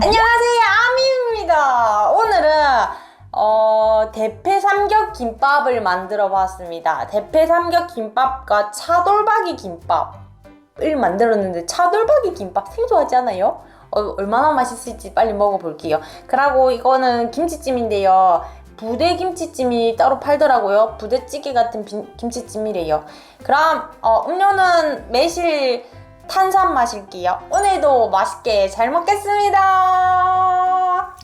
안녕하세요 아미입니다 오늘은 어, 대패 삼겹 김밥을 만들어 봤습니다 대패 삼겹 김밥과 차돌박이 김밥을 만들었는데 차돌박이 김밥 생소하지 않아요? 어, 얼마나 맛있을지 빨리 먹어볼게요 그리고 이거는 김치찜인데요 부대 김치찜이 따로 팔더라고요 부대찌개 같은 빈- 김치찜이래요 그럼 어, 음료는 매실 탄산 마실게요. 오늘도 맛있게 잘 먹겠습니다.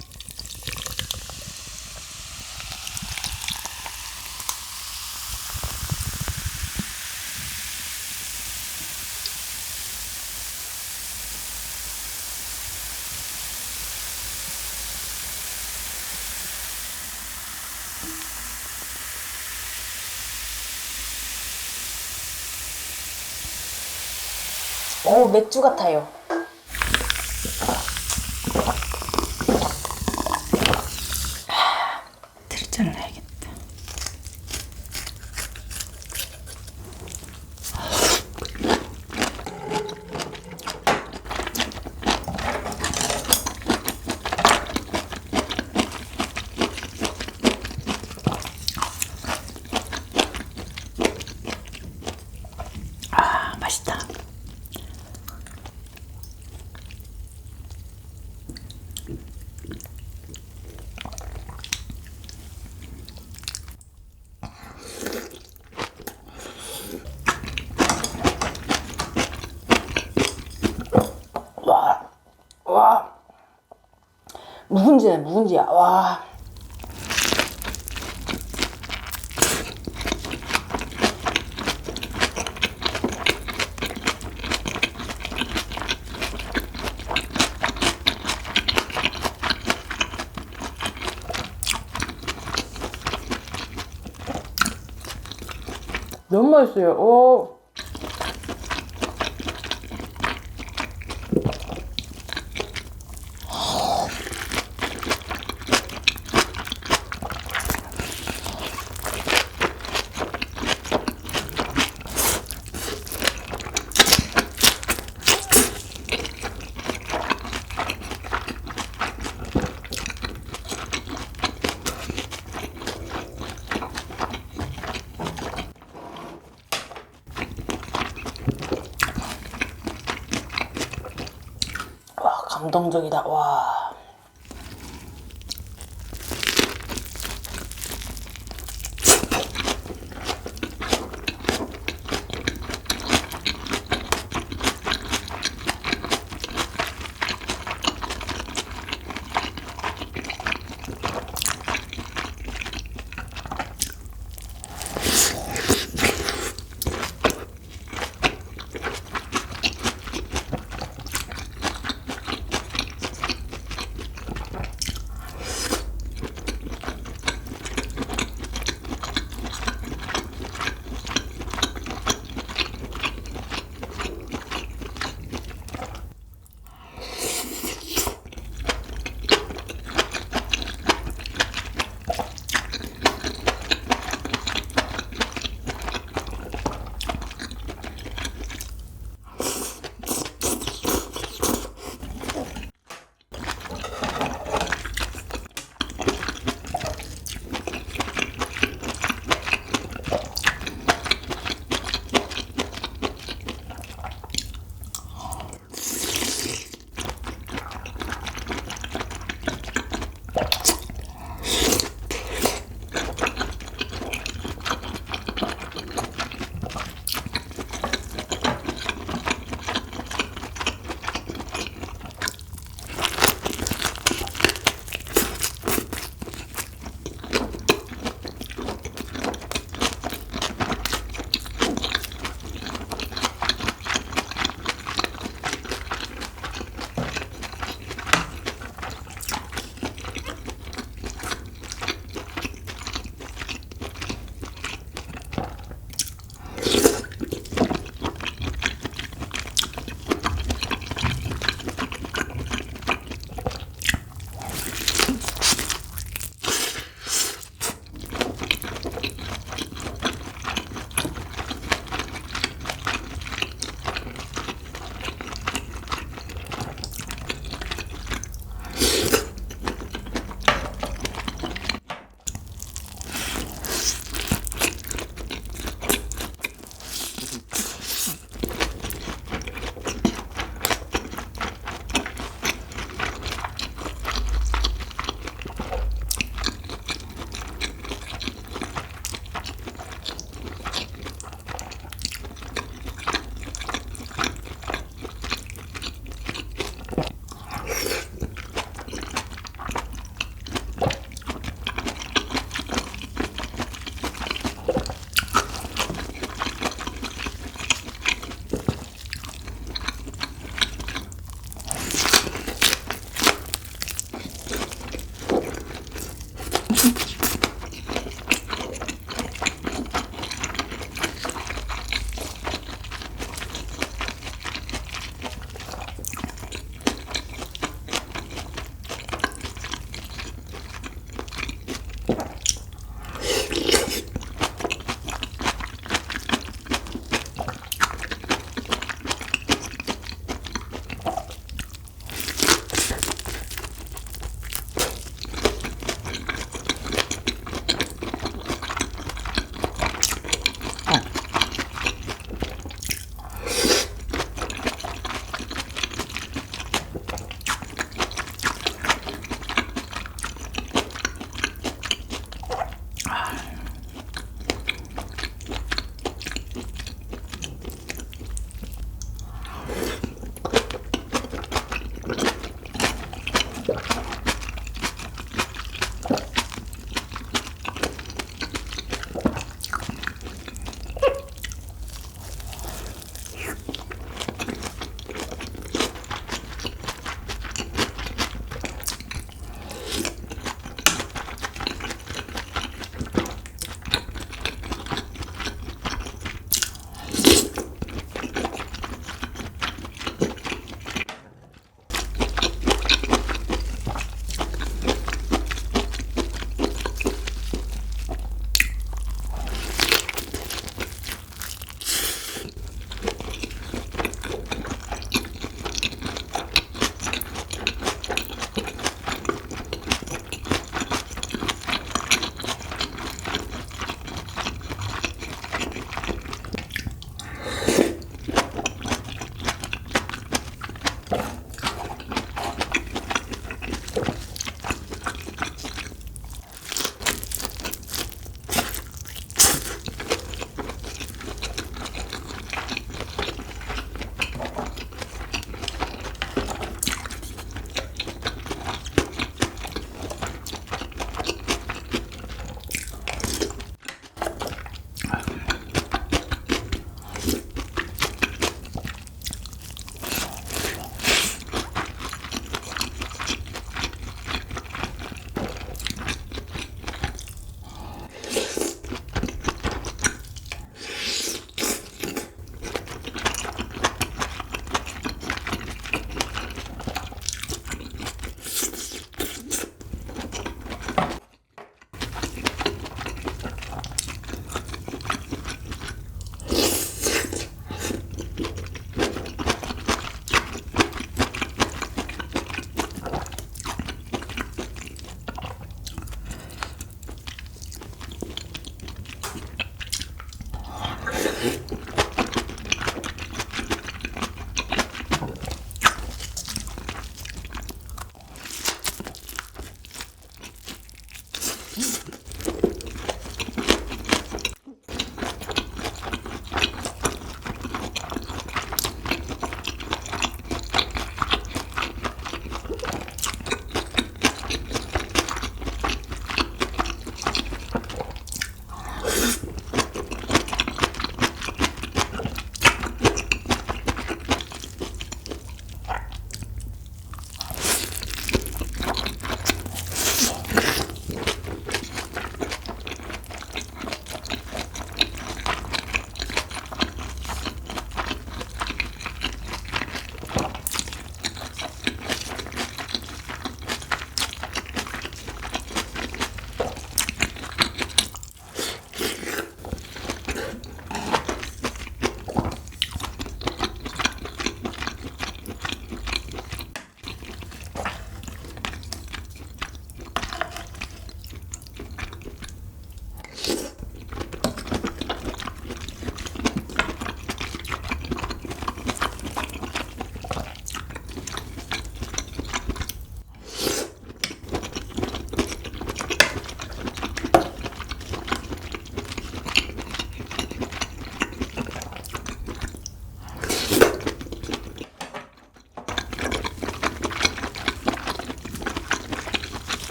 오, 맥주 같아요. 묵은지네, 묵은지야. 와. 너무 맛있어요. 오. 와, 감동적이다. 와.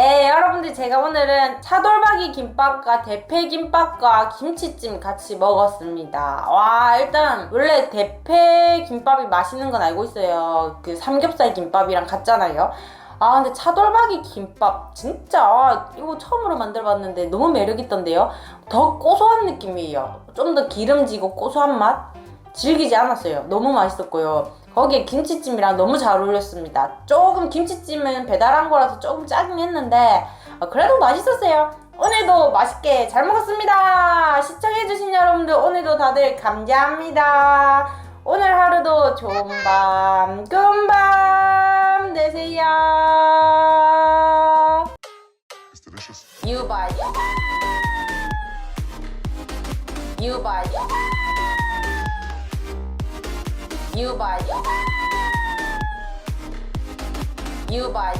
여러분들 제가 오늘은 차돌박이 김밥과 대패 김밥과 김치찜 같이 먹었습니다. 와 일단 원래 대패 김밥이 맛있는 건 알고 있어요. 그 삼겹살 김밥이랑 같잖아요. 아 근데 차돌박이 김밥 진짜 이거 처음으로 만들어봤는데 너무 매력있던데요. 더 고소한 느낌이에요. 좀 더 기름지고 고소한 맛 질기지 않았어요. 너무 맛있었고요. 거기에 김치찜이랑 너무 잘 어울렸습니다. 조금 김치찜은 배달한 거라서 조금 짜긴 했는데 어, 그래도 맛있었어요. 오늘도 맛있게 잘 먹었습니다. 시청해주신 여러분들 오늘도 다들 감사합니다. 오늘 하루도 좋은 밤, 꿈밤 되세요. Delicious. 유바이 유바이 유바 이 유바이